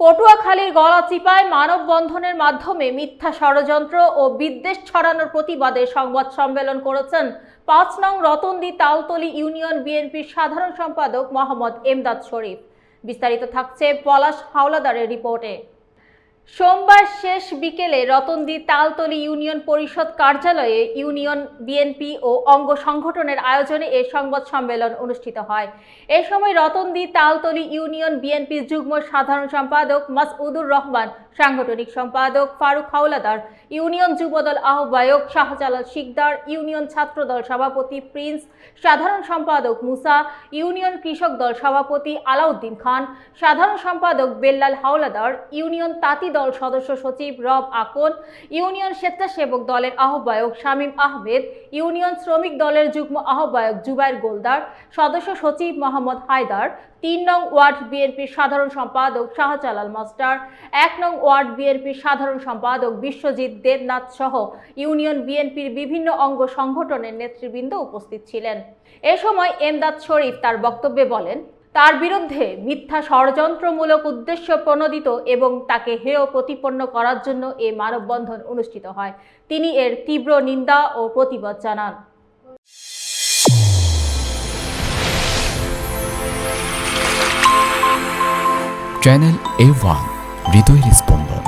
পটুয়াখালীর গলাচিপায় মানববন্ধনের মাধ্যমে মিথ্যা ষড়যন্ত্র ও বিদ্বেষ ছড়ানোর প্রতিবাদে সংবাদ সম্মেলন করেছেন পাঁচ নং রতনদি তালতলি ইউনিয়ন বিএনপির সাধারণ সম্পাদক মোহাম্মদ এমদাদ শরীফ। বিস্তারিত থাকছে পলাশ হাওলাদারের রিপোর্টে। সোমবার শেষ বিকেলে রতনদি তালতলি ইউনিয়ন পরিষদ কার্যালয়ে ইউনিয়ন বিএনপি ও অঙ্গ সংগঠনের আয়োজনে এ সংবাদ সম্মেলন অনুষ্ঠিত হয়। এ সময় রতনদি তালতলি ইউনিয়ন বিএনপির যুগ্ম সাধারণ সম্পাদক মাসউদুর রহমান, সাংগঠনিক সম্পাদক ফারুক হাওলাদার, ইউনিয়ন যুবদল আহ্বায়ক শাহজালাল শিকদার, ইউনিয়ন ছাত্রদল সভাপতি প্রিন্স, সাধারণ সম্পাদক মুসা, ইউনিয়ন কৃষক দল সভাপতি আলাউদ্দিন খান, সাধারণ সম্পাদক বেল্লাল হাওলাদার, ইউনিয়ন তাঁতি দল সদস্য সচিব রব আকন, ইউনিয়ন স্বেচ্ছাসেবক দলের আহ্বায়ক শামীম আহমেদ, ইউনিয়ন শ্রমিক দলের যুগ্ম আহ্বায়ক জুবাইর গোলদার, সদস্য সচিব মোহাম্মদ হায়দার, তিন নং ওয়ার্ড বিএনপির সাধারণ সম্পাদক শাহজালাল মাস্টার, এক নং ওয়ার্ড বিএনপির সাধারণ সম্পাদক বিশ্বজিৎ দেবনাথ সহ ইউনিয়ন বিএনপির বিভিন্ন অঙ্গ সংগঠনের নেতৃবৃন্দ উপস্থিত ছিলেন। এ সময় এমদাদ শরীফ তার বক্তব্যে বলেন তার বিরুদ্ধে মিথ্যা ষড়যন্ত্রমূলক উদ্দেশ্য প্রণোদিত এবং তাকে হেয় প্রতিপন্ন করার জন্য এ মানববন্ধন অনুষ্ঠিত হয়। তিনি এর তীব্র নিন্দা ও প্রতিবাদ জানান। চ্যানেল এ ওয়ান, হৃদয়ের স্পন্দন।